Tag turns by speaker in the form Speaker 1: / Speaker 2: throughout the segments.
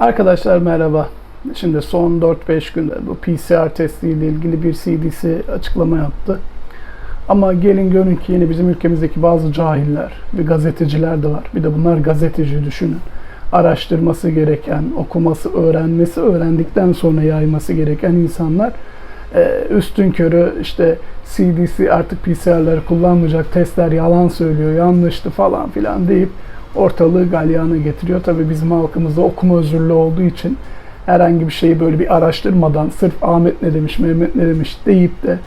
Speaker 1: Arkadaşlar merhaba. Şimdi son 4-5 günde bu PCR testiyle ilgili bir CDC açıklama yaptı. Ama gelin görün ki yine bizim ülkemizdeki bazı cahiller ve gazeteciler de var. Bir de bunlar gazeteci düşünün. Araştırması gereken, okuması, öğrenmesi, öğrendikten sonra yayması gereken insanlar e, üstün körü işte CDC artık PCR'ları kullanmayacak, testler yalan söylüyor, yanlıştı falan filan deyip ortalığı galyana getiriyor. Tabii bizim halkımızda okuma özürlü olduğu için herhangi bir şeyi böyle bir araştırmadan sırf Ahmet ne demiş, Mehmet ne demiş deyip de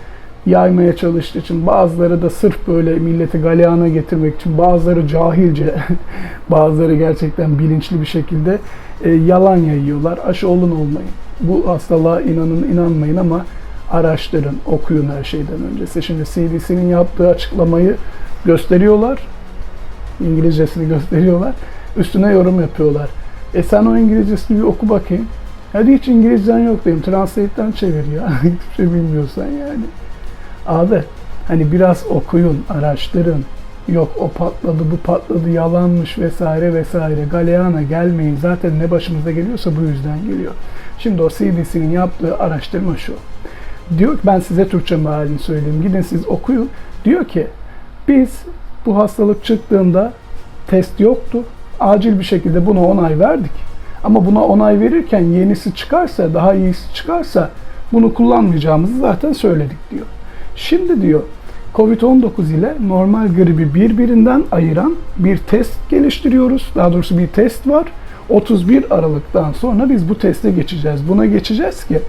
Speaker 1: yaymaya çalıştığı için bazıları da sırf böyle milleti galyana getirmek için bazıları cahilce bazıları gerçekten bilinçli bir şekilde e, yalan yayıyorlar. Aşı olun olmayın. Bu hastalığa inanın inanmayın ama araştırın, okuyun her şeyden öncesi. Şimdi CDC'nin yaptığı açıklamayı gösteriyorlar. İngilizcesini gösteriyorlar. Üstüne yorum yapıyorlar. E sen o İngilizcesini bir oku bakayım. Hadi hiç İngilizcen yok diyeyim. Translate'den çevir ya. Hiçbir şey bilmiyorsan yani. Abi hani biraz okuyun, araştırın. Yok o patladı, bu patladı, yalanmış vesaire vesaire. Galeyana gelmeyin. Zaten ne başımıza geliyorsa bu yüzden geliyor. Şimdi o CDC'nin yaptığı araştırma şu. Diyor ki ben size Türkçe mealini söyleyeyim. Gidin siz okuyun. Diyor ki biz bu hastalık çıktığında test yoktu. Acil bir şekilde buna onay verdik. Ama buna onay verirken yenisi çıkarsa, daha iyisi çıkarsa bunu kullanmayacağımızı zaten söyledik diyor. Şimdi diyor Covid-19 ile normal gribi birbirinden ayıran bir test geliştiriyoruz. Daha doğrusu bir test var. 31 Aralık'tan sonra biz bu teste geçeceğiz. Buna geçeceğiz ki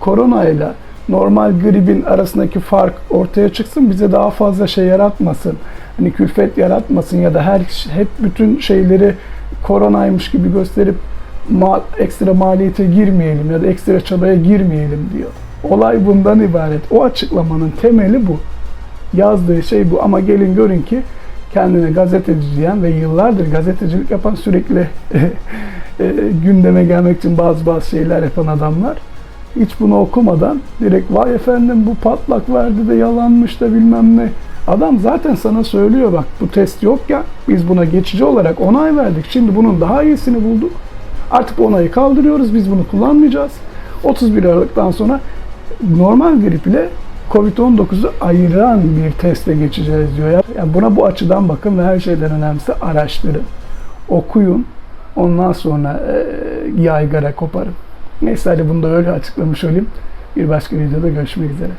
Speaker 1: korona ile normal gribin arasındaki fark ortaya çıksın, bize daha fazla şey yaratmasın. Hani külfet yaratmasın ya da her hep bütün şeyleri koronaymış gibi gösterip ma, ekstra maliyete girmeyelim ya da ekstra çabaya girmeyelim diyor. Olay bundan ibaret. O açıklamanın temeli bu. Yazdığı şey bu ama gelin görün ki kendine gazeteci diyen ve yıllardır gazetecilik yapan sürekli e, gündeme gelmek için bazı bazı şeyler yapan adamlar hiç bunu okumadan direkt vay efendim bu patlak verdi de yalanmış da bilmem ne. Adam zaten sana söylüyor bak bu test yok ya biz buna geçici olarak onay verdik. Şimdi bunun daha iyisini bulduk. Artık onayı kaldırıyoruz biz bunu kullanmayacağız. 31 Aralık'tan sonra normal grip ile Covid-19'u ayıran bir teste geçeceğiz diyor. Yani buna bu açıdan bakın ve her şeyden önemlisi araştırın. Okuyun. Ondan sonra e, yaygara koparın. Neyse hadi bunu da öyle açıklamış olayım. Bir başka videoda görüşmek üzere.